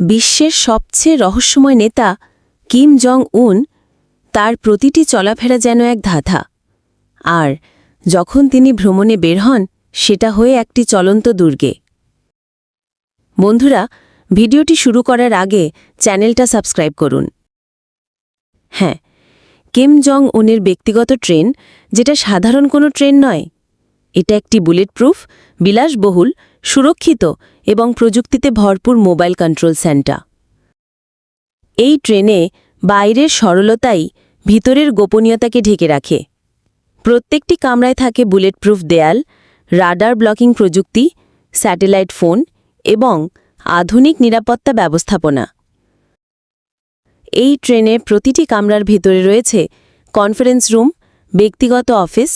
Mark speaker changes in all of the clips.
Speaker 1: বিশ্বের সবচেয়ে রহস্যময় নেতা কিম জং উন তার প্রতিটি চলাফেরা যেন এক ধাঁধা। আর যখন তিনি ভ্রমণে বের হন, সেটা হয়ে একটি চলন্ত দুর্গে। বন্ধুরা, ভিডিওটি শুরু করার আগে চ্যানেলটা সাবস্ক্রাইব করুন। হ্যাঁ কিম জং উনের ব্যক্তিগত ট্রেন, যেটা সাধারণ কোনো ট্রেন নয়, এটা একটি বুলেট প্রুফ বিলাসবহুল সুরক্ষিত এবং প্রযুক্তিতে ভরপুর মোবাইল কন্ট্রোল সেন্টার। এই ট্রেনে বাইরের সরলতাই ভিতরের গোপনীয়তাকে ঢেকে রাখে। প্রত্যেকটি কামরায় থাকে বুলেট প্রুফ দেয়াল, রাডার ব্লকিং প্রযুক্তি, স্যাটেলাইট ফোন এবং আধুনিক নিরাপত্তা ব্যবস্থাপনা। এই ট্রেনে প্রতিটি কামরার ভিতরে রয়েছে কনফারেন্স রুম, ব্যক্তিগত অফিস,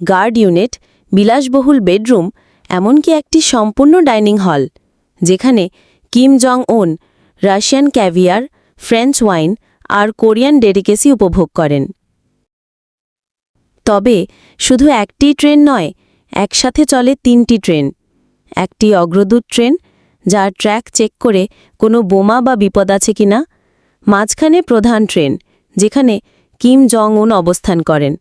Speaker 1: গার্ড ইউনিট, বিলাসবহুল বেডরুম এমনকি একটি সম্পূর্ণ ডাইনিং হল, যেখানে Kim Jong Un Russian caviar, French wine আর কোরিয়ান ডেডিকেসি উপভোগ করেন। তবে শুধু একটি ট্রেন নয়, একসাথে চলে তিনটি ট্রেন, একটি অগ্রদূত ট্রেন, যার ট্র্যাক চেক করে কোনো বোমা বা বিপদ আছে কিনা মাঝখানে প্রধান ট্রেন, যেখানে কিম জং উন অবস্থান করেন,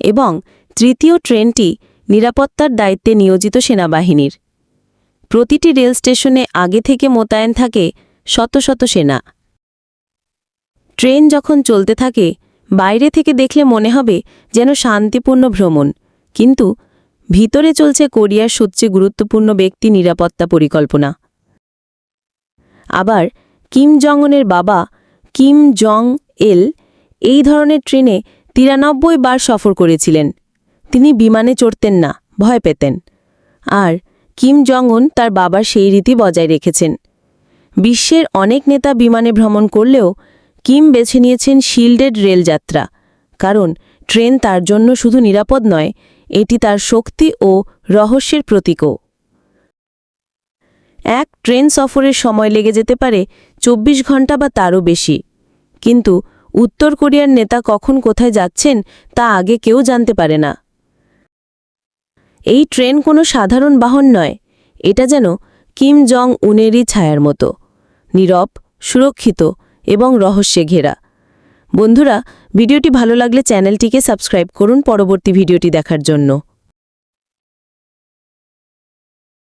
Speaker 1: এবং তৃতীয় ট্রেনটি নিরাপত্তার দায়িত্বে নিয়োজিত সেনাবাহিনীর। প্রতিটি রেল স্টেশনে আগে থেকে মোতায়েন থাকে শত শত সেনা। ট্রেন যখন চলতে থাকে, বাইরে থেকে দেখলে মনে হবে যেন শান্তিপূর্ণ ভ্রমণ। কিন্তু ভিতরে চলছে কোরিয়ার সবচেয়ে গুরুত্বপূর্ণ ব্যক্তি নিরাপত্তা পরিকল্পনা। আবার কিম জংনের বাবা কিম জং এল এই ধরনের ট্রেনে তিরানব্বই বার সফর করেছিলেন। তিনি বিমানে চড়তেন না, ভয় পেতেন। আর কিম জং উন তার বাবার সেই রীতি বজায় রেখেছেন। বিশ্বের অনেক নেতা বিমানে ভ্রমণ করলেও কিম বেছে নিয়েছেন শিল্ডেড রেলযাত্রা কারণ ট্রেন তার জন্য শুধু নিরাপদ নয়, এটি তার শক্তি ও রহস্যের প্রতীকও। এক ট্রেন সফরের সময় লেগে যেতে পারে ২৪ ঘণ্টা বা তারও বেশি। কিন্তু উত্তর কোরিয়ার নেতা কখন কোথায় যাচ্ছেন তা আগে কেউ জানতে পারে না। এই ট্রেন কোনো সাধারণ বাহন নয়, এটা যেন কিম জং উনেরই ছায়ার মতো। নীরব, সুরক্ষিত এবং রহস্যে ঘেরা। বন্ধুরা, ভিডিওটি ভালো লাগলে চ্যানেলটিকে সাবস্ক্রাইব করুন পরবর্তী ভিডিওটি দেখার জন্য।